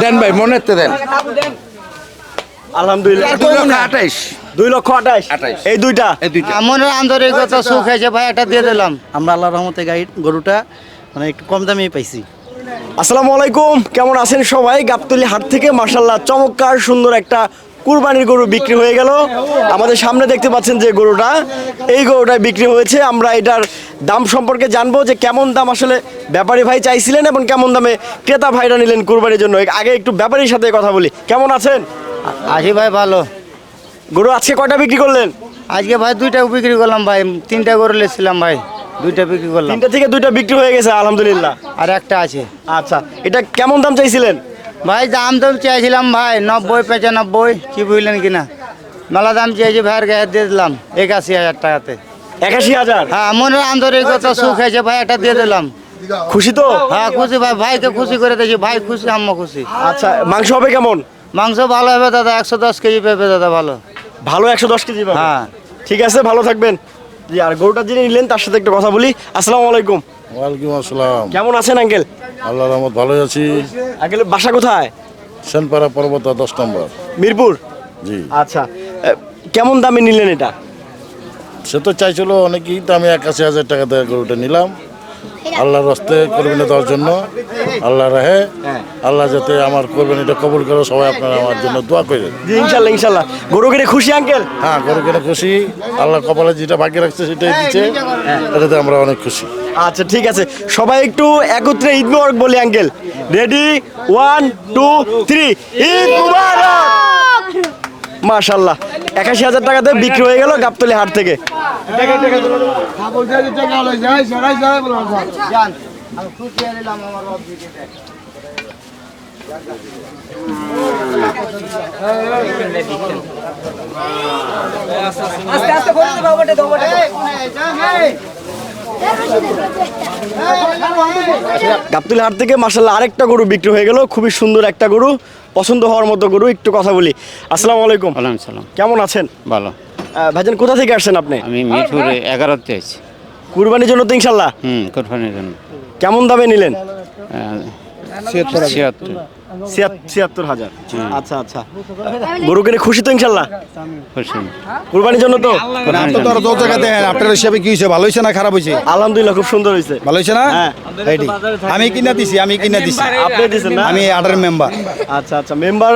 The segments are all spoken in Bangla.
দেন ভাই মনেতে দেন। আলহামদুলিল্লাহ। দুই লক্ষ আঠাইশ। দুই লক্ষ আঠাইশ। এই দুইটা? এই দুইটা। মনের আন্তরিকতা সুখ হয়েছে ভাই এটা দিয়ে দিলাম। আমরা আল্লাহ রহমতে গাড়ি গরুটা মানে একটু কম দামে পাইছি। আসসালামু আলাইকুম কেমন আছেন সবাই? গাবতলি হাট থেকে মার্শাল্লাহ চমৎকার সুন্দর একটা কুরবানির গরু বিক্রি হয়ে গেল। আমাদের সামনে দেখতে পাচ্ছেন যে গরুটা এই গরুটা বিক্রি হয়েছে। আমরা এটার দাম সম্পর্কে জানব যে কেমন দাম আসলে ব্যাপারী ভাই চাইছিলেন এবং কেমন দামে ক্রেতা ভাইরা নিলেন কুরবানির জন্য। আগে একটু ব্যাপারীর সাথে কথা বলি। কেমন আছেন? আছি ভাই ভালো। গরু আজকে কয়টা বিক্রি করলেন? আজকে ভাই দুইটা বিক্রি করলাম ভাই। তিনটা গরু লেছিলাম ভাই। দুইটা বিক্রি করলাম। তিনটা থেকে দুইটা বিক্রি হয়ে গেছে আলহামদুলিল্লাহ। আর একটা আছে। আচ্ছা এটা কেমন দাম চাইছিলেন? ভাই দাম তো চাইছিলাম ভাই নব্বই পঁচানব্বই কি বুঝলেন কিনা? মেলা দাম চেয়েছি ভাইয়ের গায়ে দিয়ে দিলাম একাশি হাজার টাকাতে। একাশি হাজার? হ্যাঁ মনের আন্তরিকতা সুখ হয়েছে ভাই একটা দিয়ে দিলাম। খুশি তো? হ্যাঁ খুশি ভাই ভাইকে খুশি করে দিয়েছি ভাই খুশি আম্মা খুশি। আচ্ছা মাংস হবে কেমন? মাংস ভালো হবে দাদা একশো দশ কেজি পেবে দাদা ভালো। ভালো একশো দশ কেজি। হ্যাঁ। ঠিক আছে ভালো থাকবেন। জি আর গরুটা যিনি নিলেন তার সাথে একটু কথা বলি। আসসালামু আলাইকুম। ওয়ালাইকুম আসসালাম। কেমন আছেন আঙ্কেল? আল্লাহ রহমত ভালোই আছি। আঙ্কেল বাসা কোথায়? সেনপাড়া পর্বত দশ নম্বর। মিরপুর? জি। আচ্ছা কেমন দামে নিলেন এটা? সে তো চাইছিল অনেকেই তো আমি একাশি হাজার টাকা দিয়ে গরুটা নিলাম। আল্লাহর রস্তে কোরবানি দেওয়ার জন্য। আল্লাহ রাহে। আল্লাহ যাতে আমার কোরবানিটা কবুল করে সবাই আপনারা আমার জন্য দোয়া করেন জি ইনশাল্লাহ ইনশাল্লাহ। গরু কিনে খুশি আঙ্কেল? হ্যাঁ গরু কিনে খুশি। আল্লাহ কপালে যেটা ভাগ্যে রাখছে সেটাই দিচ্ছে। এটাতে আমরা অনেক খুশি। আচ্ছা ঠিক আছে সবাই একটু একত্রে ঈদ মুবারক বলি uncle ready one two three Eid মুবারক মাশাল্লাহ একাশি হাজার টাকাতে বিক্রি হয়ে গেল গাবতলি হাট থেকে গাবতলি হাট থেকে মার্শাল্লাহ আরেকটা গরু বিক্রি হয়ে গেল। খুবই সুন্দর একটা গরু। পছন্দ হওয়ার মতো গরু। একটু কথা বলি। আসসালামু আলাইকুম। ওয়ালাইকুম সালাম। কেমন আছেন? ভালো। ভাইজান কোথা থেকে আসছেন আপনি? আমি মিরপুরে এগারোতে আছি। কুরবানির জন্য তো ইনশাল্লাহ হুম কুরবানির জন্য। কেমন দামে নিলেন? ছিয়াত্তর হাজার। আচ্ছা আচ্ছা। গরু কিনে খুশি তো ইনশাল্লাহ? কুরবানির জন্য তো? কোরবানির জন্য। দশ টাকা আপনার হিসাবে কি হয়েছে? ভালো হয়েছে না খারাপ হয়েছে? আলহামদুলিল্লাহ খুব সুন্দর হয়েছে। ভালো হয়েছে না? হ্যাঁ। আমি কিনা দিছি আমি কিনা দিছি। আপনি দিয়েছেন না? আমি আডার মেম্বার আচ্ছা আচ্ছা। মেম্বার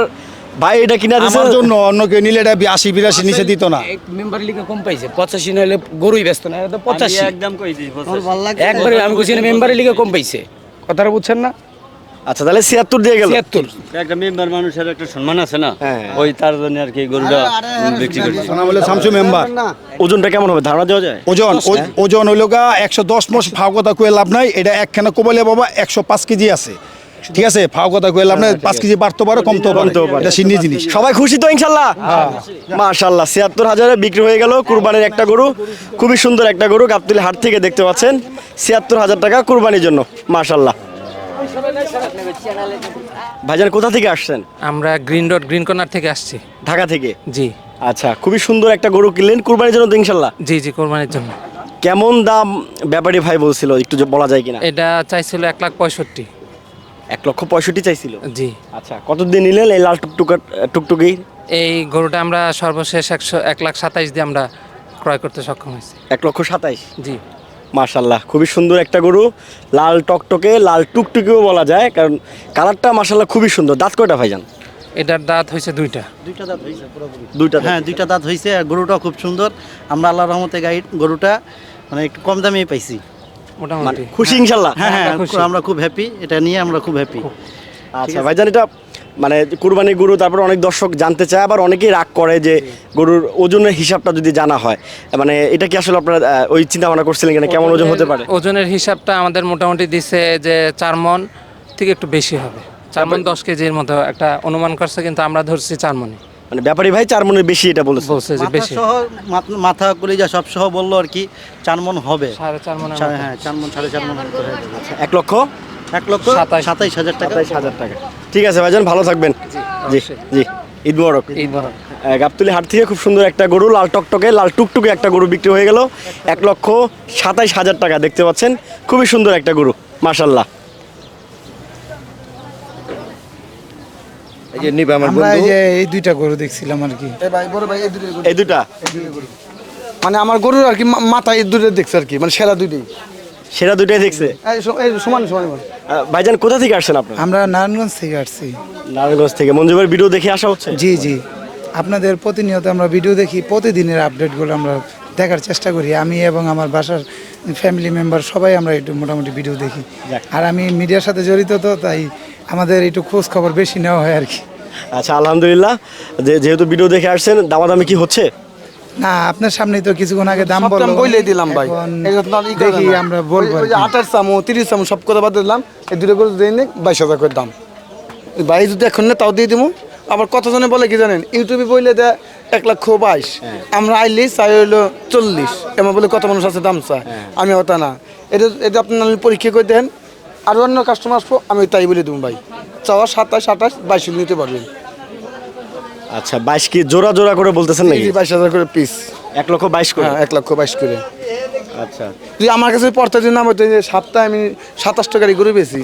ভাই এটা কিনা আমার জন্য অন্য কেউ নিলে এটা আশি বিরাশি নিচে দিত না। মেম্বার লিগে কম পাইছে। নাহলে গরুই ব্যস্ত না এটা তো পঁচাশি। একবারে আমি বলছি মেম্বারের লিগে কম পাইছে। কথাটা বুঝছেন না? আচ্ছা তাহলে ছিয়াত্তর দিয়ে গেল। ছিয়াত্তর। একটা মেম্বার মানুষের একটা সম্মান আছে না? হ্যাঁ। ওই তার জন্য আর কি গরুটা বিক্রি করছে। সোনা বলে শামসু মেম্বার। ওজনটা কেমন হবে? ধারণা দেওয়া যায়? ওজন ও- ওজন হইল গা একশো দশ মাস ফাও কথা কুয়ে লাভ নাই। এটা একখানা কোবলে বাবা একশো পাঁচ কেজি আছে। ঠিক আছে? ফাও কথা কুয়ে লাভ নাই। পাঁচ কেজি বাড়তে পারে কমতেও পারে। এটা সিন্নি জিনিস। সবাই খুশি তো ইনশাল্লাহ? মাশাল্লাহ ছিয়াত্তর হাজারে বিক্রি হয়ে গেল কুরবানির একটা গরু। খুবই সুন্দর একটা গরু গাবতলি হাট থেকে দেখতে পাচ্ছেন। ছিয়াত্তর হাজার টাকা কুরবানির জন্য মাশাল্লাহ। ভাইজান কোথা থেকে আসছেন? আমরা গ্রিন রোড গ্রিন কর্নার থেকে আসছি। ঢাকা থেকে? জি। আচ্ছা খুবই সুন্দর একটা গরু কিনলেন কুরবানির জন্য তো ইনশাল্লাহ। জি জি কোরবানির জন্য। কেমন দাম ব্যাপারী ভাই বলছিল একটু যে বলা যায় কিনা? এটা চাইছিল এক লাখ পঁয়ষট্টি। এক লক্ষ পঁয়ষট্টি চাইছিল? জি। আচ্ছা কত দিয়ে নিলেন এই লাল টুকটুকা টুকটুকি এই গরুটা আমরা সর্বশেষ একশো এক লাখ সাতাইশ দিয়ে আমরা ক্রয় করতে সক্ষম হয়েছি। এক লক্ষ সাতাইশ? জি। মাশাল্লাহ খুবই সুন্দর একটা গরু। লাল টকটকে লাল টুকটুকিও বলা যায় কারণ কালারটা মাশাল্লাহ খুবই সুন্দর। দাঁত কয়টা ভাইজান? এটার দাঁত হয়েছে দুইটা। দুইটা দাঁত হয়েছে পুরোপুরি। দুইটা হ্যাঁ দুইটা দাঁত হয়েছে আর গরুটা খুব সুন্দর। আমরা আল্লাহ রহমতে গাড়ি গরুটা মানে একটু কম দামে পাইছি। মানে মোটামুটি খুশি ইনশাল্লাহ হ্যাঁ হ্যাঁ খুশি। আমরা খুব হ্যাপি এটা নিয়ে আমরা খুব হ্যাপি আচ্ছা ভাইজান এটা মানে কুরবানি গরু তারপর অনেক দর্শক জানতে চায় আবার অনেকেই রাগ করে যে গরুর ওজনের হিসাবটা যদি জানা হয়। মানে এটা কি আসলে আপনারা ওই চিন্তা ভাবনা করছিলেন কিনা? কেমন ওজন হতে পারে? ওজনের হিসাবটা আমাদের মোটামুটি দিছে যে চার মন থেকে একটু বেশি হবে। চার মন দশ কেজির মতো একটা অনুমান করছে কিন্তু আমরা ধরছি চার মনে মানে ব্যাপারী ভাই চার মনের বেশি এটা বলেছে? বলছে যে বেশি। সহ মাথা- কলিজা সব সহ বলল আর কি চার মন হবে। সাড়ে চার মতো। হ্যাঁ চার মন সাড়ে চার মন। এক লক্ষ? এক লক্ষ সাতাইশ। সাতাইশ হাজার টাকা? হাজার টাকা। ঠিক আছে ভাইজান ভালো থাকবেন। জি। জি ঈদ মোবারক। এই বড় আহ, গাবতলি হাট থেকে খুব সুন্দর একটা গরু লাল টকটকে লাল টুকটুকে একটা গরু বিক্রি হয়ে গেল। এক লক্ষ সাতাইশ হাজার টাকা দেখতে পাচ্ছেন? খুবই সুন্দর একটা গরু মাশাল্লাহ এই যে নিবে আমার বন্ধু। এই দুইটা গরু দেখছিলাম আর কি। এই মানে আমার গরুর আর কি মাথায় দুটো দেখছে আর কি মানে সেরা দুইটাই। সেরা দুটাই দেখছে? সমান সমান ভাইজান কোথা থেকে আসছেন আপনার? আমরা নারায়ণগঞ্জ থেকে আসছি। নারায়ণগঞ্জ থেকে। মঞ্জু ভাইয়ের ভিডিও দেখে আসা হচ্ছে? জি জি। আপনাদের প্রতিনিয়ত আমরা ভিডিও দেখি প্রতিদিনের আপডেটগুলো আমরা দেখার চেষ্টা করি। আমি এবং আমার বাসার ফ্যামিলি মেম্বার সবাই আমরা একটু মোটামুটি ভিডিও দেখি। আর আমি মিডিয়ার সাথে জড়িত তো তাই আমাদের একটু খোঁজ খবর বেশি নেওয়া হয় আর কি। আচ্ছা আলহামদুলিল্লাহ। যে যেহেতু ভিডিও দেখে আসছেন দামাদামি কি হচ্ছে? না আপনার সামনেই তো কিছুক্ষণ আগে দাম বলল। বইলে দিলাম ভাই। দেখি আমরা বলব আঠাশ চামো তিরিশ চামো সব কথা বাদ দিলাম। এই দুটো করে দিয়ে নিক বাইশ হাজার করে দাম। ভাই যদি এখন না তাও দিয়ে দিব আবার কতজনে বলে কি জানেন? ইউটিউবে বইলে দেয় এক লক্ষ বাইশ। আমরা আইলি চাই হইল চল্লিশ। এমন বলে কত মানুষ আছে দাম চায়? আমি ওটা না। এটা এটা আপনার পরীক্ষা করে দেন আর অন্য কাস্টমার আসব আমি তাই বলে দেবো ভাই। চাওয়া সাতাশ আঠাশ বাইশ নিতে পারবেন। আচ্ছা বাইশ কি জোড়া জোড়া করে বলতেছেন নাকি? বাইশ হাজার করে পিস এক লক্ষ বাইশ করে? হ্যাঁ এক লক্ষ বাইশ করে। আচ্ছা। যদি আমার কাছে পড়তে যদি নাম যে সপ্তাহে আমি সাতাশ টাকারই গরু বেশি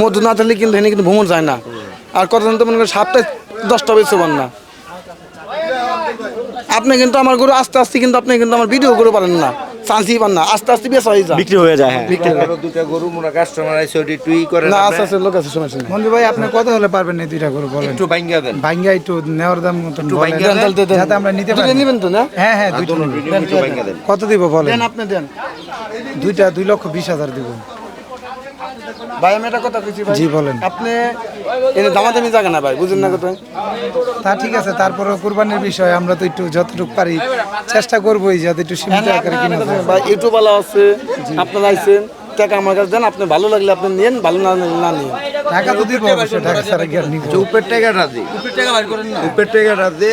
মধু না থাকলে কিন্তু এখানে কিন্তু ভ্রমণ যায় না। আর কতজন তো মনে করেন সপ্তাহে দশটা বেশি পান না। আপনি কিন্তু আমার গরু আস্তে আস্তে কিন্তু আপনি কিন্তু আমার ভিডিও করে পারেন না। চান্সই পান না আস্তে আস্তে বেশ হয়ে যায়। বিক্রি হয়ে যায় হ্যাঁ। বিক্রি। দুটা গরু মোনা কাস্টমার আছে ওটি টুই করে না আস্তে আস্তে লোক আছে সমস্যা নেই মঞ্জু ভাই আপনি কত হলে পারবেন এই দুইটা গরু বলেন। একটু ভাঙ্গা দেন। ভাঙ্গা একটু নেওয়ার দাম মতো একটু ভাঙ্গা দেন। যাতে আমরা নিতে পারি। নেবেন তো না? হ্যাঁ হ্যাঁ দোনো দুটো একটু বাইঙ্গা দেন। কত দিব বলেন? দেন আপনি দেন। দুইটা দুই লক্ষ বিশ হাজার দিব। ভাই আমি একটা কথা কইছি ভাই। জি, বলেন। আপনি এনে দামাদামি জায়গা না ভাই বুঝেন না কথা তা ঠিক আছে তারপরে কুরবানির বিষয় আমরা তো একটু যতটুকু পারি চেষ্টা করবোই যাতে একটু সীমিত আকারে কিনা যায়। ভাই আছে আপনারা আইছেন টাকা আমার কাছে দেন আপনি ভালো লাগলে আপনি নিন ভালো না লাগলে না নিন টাকা তো দিব অবশ্যই টাকা ছাড়া কি আর নিব? উপের টাকাটা দে। উপের টাকাটা দে।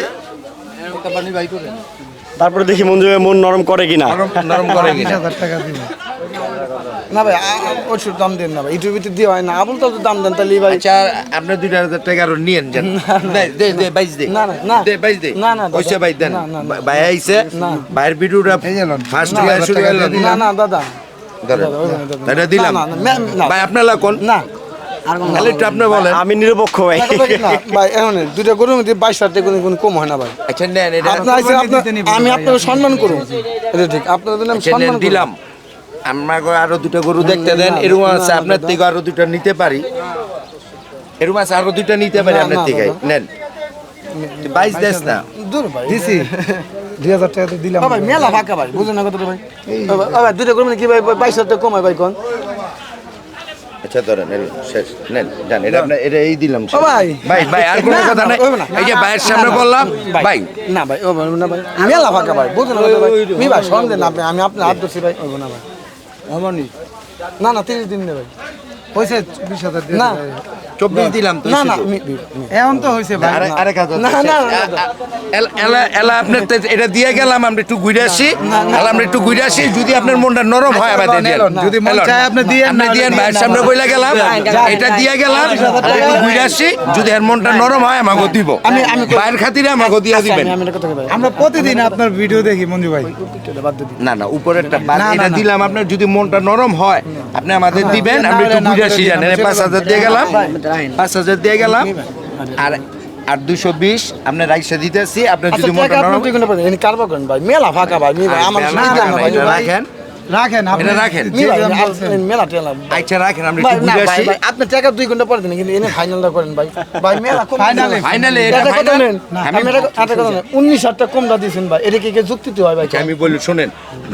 তারপরে দেখি ভাই মন নরম করে কিনা। নরম নরম করে কিনা। হাজার টাকা দিব। না ভাই ওষুধ দাম দেন না ভাই ইউটিউবে দিয়ে হয় না। আবুল তো দাম দেন তাহলে ভাই আচ্ছা আপনি দুইটা হাজার টাকা আরও নিয়েন যান। দে, দে দে বাইশ দে। না, না। দে বাইশ দে। না, না, দাদা। ভাই দেন। ভাই আইছে। ভাইয়ের ভিডিওটা ফার্স্ট শুরু করলেন না না দাদা। এটা দিলাম। ভাই আপনার কোন? না। আমি নিরপেক্ষ ভাই। ভাই এখন দুইটা গরুর মধ্যে বাইশ হাজার টাকা কোনো কম হয় না ভাই। আচ্ছা নেন আমি আপনাকে সম্মান করুন। এটা ঠিক আপনার জন্য আমি আচ্ছা, সম্মান করুন। দিলাম। আমাকে আরও দুটো গরু দেখতে দেন এরকম আছে আপনার। থেকে আরও দুটো নিতে পারি এরকম আছে আরও দুটো নিতে পারি আপনার থেকে নেন বাইশ দেশ না দূর ভাই দিছি দুই হাজার টাকা তো দিলাম ভাই মেলা ফাঁকা ভাই বুঝেন না কথাটা ভাই ভাই, ও গরু মানে কি ভাই বাইশ হাজার টাকা কম ভাই কোন আচ্ছা ধরেন শেষ নেন জান এটা আপনার এটা এই দিলাম। ভাই। ভাই ভাই আর কোনো কথা নাই এই যে ভাইয়ের সামনে বললাম ভাই না ভাই ও না ভাই মেলা ফাঁকা ভাই বুঝেন না ভাই মি ভাই সন্দেহ না আপনি আমি আপনার হাত ধরছি ভাই না ভাই আমানি না। না তিরিশ দিন ভাই হয়েছে বিশ হাজার না। চব্বিশ দিলাম তো না না শুধু। মি- মি- মি- এখন তো হয়েছে ভাই আরেক হাজার না, না, না, আ- আ- এলা- এলা- এলা আপনার এটা দিয়ে গেলাম আমরা একটু ঘুরে আসি এলা আমরা একটু ঘুরে আসি যদি আপনার মনটা নরম হয় আবার যদি মন চায় আপনি দিয়েন, আপনি না হলে দিয়েন দিয়েন ভাইয়ের সামনে বইলা গেলাম এটা দিয়ে গেলাম আর একটু ঘুরে আসি যদি এর মনটা নরম হয় আমাকে দিব আমি আমি ভাইয়ের খাতিরে আমাকে দিয়ে আচ্ছা, দিবেন আমি আমি আমরা প্রতিদিন আপনার ভিডিও দেখি মঞ্জু ভাই না না উপরেরটা না, না, এটা দিলাম আপনার যদি মনটা নরম হয় আপনি আমাদের দিবেন একটু ঘুরে না, জানেন পাঁচ হাজার দিয়ে গেলাম। পাঁচ হাজার দিয়ে গেলাম। আর আর দুশো বিশ আপনি রাইসা দিতেছি আপনার যদি টাকা মনটা আপনি নরম দুই গুণ পাবেন এনে কারবার করেন ভাই। মেলা ফাঁকা ভাই আমার মেলা সুবিধা না ভাই এটা ভাই। রাখেন। রাখেন আপনি। রাখেন। মি ভাই যে আমি- দাম বলছেন। আমি মেলা টেলা আচ্ছা রাখেন আমরা ভাই একটু না ঘুরে ভাই আসি ভাই আপনি টাকা দুই ঘণ্টা পরে দিন কিন্তু এনে ফাইনালটা করেন ভাই। ভাই মেলা কম Finally, ফাইনালে এটা এটা নেন আমি আমি এটা কথা নেন উনিশ হাজার কমটা দিয়েছেন ভাই। এটা কি কে যুক্তিতে হয় ভাই? আচ্ছা, আমি বলি শুনেন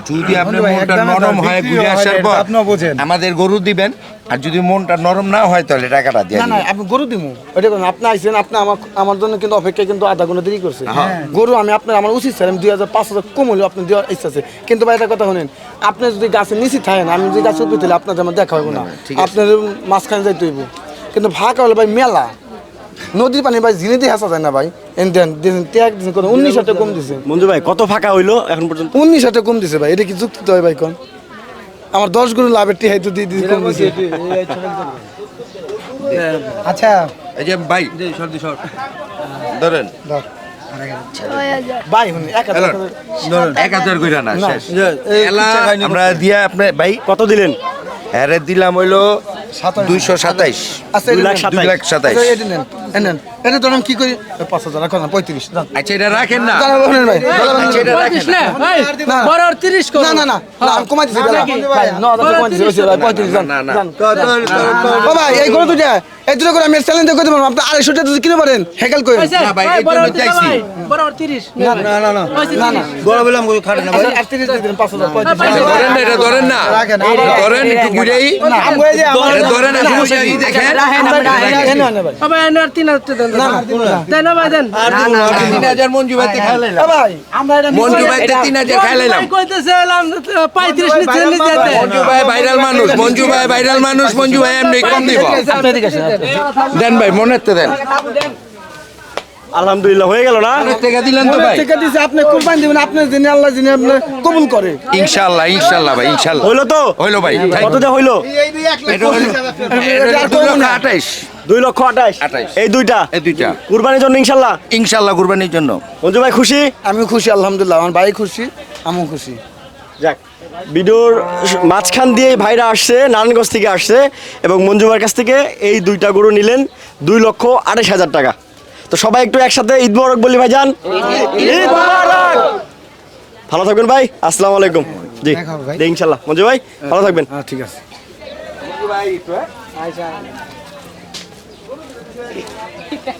যদি আপনার ভাই, মনটা নরম হয় বিক্রি ঘুরে আসার পর আপনিও বোঝেন। আমাদের গরু দিবেন আর যদি মনটা নরম না হয় তাহলে টাকাটা দিয়ে না না আপনি গরু দিমু। এটা করেন আপনি আইছেন আপনি আমার আমার জন্য কিন্তু অপেক্ষা কিন্তু আধা ঘণ্টা দেরি করছে। গরু আমি আপনার আমার উচিত স্যার আমি দুই হাজার পাঁচ হাজার কম হলেও আপনি দেওয়ার ইচ্ছা আছে। কিন্তু ভাই একটা কথা শুনেন আপনি যদি গাছের নিচে থাকেন আমি যদি গাছে উপরে তাহলে আপনার যেমন দেখা হবে না। আপনার মাঝখানে যাইতে হইব। কিন্তু ফাঁকা হলে ভাই মেলা। নদীর পানি ভাই ঝিনে দিয়ে হাসা যায় না ভাই। ত্যাগ দিন করে উনিশ হাজার কম দিছে। মঞ্জু ভাই কত ফাঁকা হইল এখন পর্যন্ত? উনিশ হাজার কম দিছে ভাই এটা কি যুক্তিতে হয় ভাই কোন? আমার দশ গরু লাভের টিহাই তো দিয়ে দিয়ে আচ্ছা। এই যে ভাই ধরেন। এক হাজার হ্যালো। করে- এক হাজার কইরা না শেষ। এই এলা আমরা দিয়া আপনি ভাই কত দিলেন? হ্যারে দিলাম হইল দুইশো সাতাইশ। আচ্ছা, দুই লাখ। সাতাইশ। এনেন এটা ধরেন কি করি? পাঁচ হাজার রাখো না পঁয়ত্রিশ আচ্ছা এটা রাখেন না। আচ্ছা না। না না আমি কমাই ভাই, পঁয়ত্রিশ, ভাই এই গরু দুটা এই দুটো করে আমি চ্যালেঞ্জ করতে পারব আপনি আড়াইশো টাকা যদি কিনে পারেন হেকাল করে না ভাই এই জন্য চাইছি। না না না না না। না বড় বললাম খাটে না ভাই। আর তিরিশ। দিয়ে দিন পাঁচ হাজার ধরেন না এটা ধরেন না। ধরেন একটু ঘুরেই। না আমি না। তিন হাজার মঞ্জু ভাইতে খাইলাম এ ভাই আমরা এটা মঞ্জু ভাইতে তিন হাজার খাইলাম মঞ্জু ভাই ভাইরাল মানুষ মঞ্জু ভাই ভাইরাল মানুষ মঞ্জু ভাই এমনি কম দিব। দেন ভাই মনের তো দেন আলহামদুলিল্লাহ হয়ে গেল না? মনের দিলেন তো ভাই। থেকে দিছে আপনি কুরবান দিবেন আপনার যিনি আল্লাহ যিনি আপনি কবুল করে। ইনশাল্লাহ ইনশাল্লাহ ভাই ইনশাল্লাহ হইল তো? হইল ভাই কত হইল? এটা হইল এটা দুই লক্ষ আঠাইশ আঠাশ। এই দুইটা? এই দুইটা। কুরবানির জন্য ইনশাল্লাহ? ইনশাল্লাহ কুরবানির জন্য। মঞ্জু ভাই খুশি? আমি খুশি আলহামদুলিল্লাহ। আমার ভাই খুশি আমিও খুশি। যাক ভিডিওর মাঝখান দিয়ে ভাইরা আসছে নারায়ণগঞ্জ থেকে আসছে এবং মঞ্জুমার কাছ থেকে এই দুইটা গরু নিলেন দুই লক্ষ আঠাশ হাজার টাকা। তো সবাই একটু একসাথে ঈদ মোবারক বলি ভাই যান ভালো থাকবেন ভাই আসসালামু আলাইকুম। জি দেখা হবে ভাই। জি, ইনশাল্লাহ। মঞ্জু ভাই ভালো থাকবেন। হ্যাঁ ঠিক আছে। good.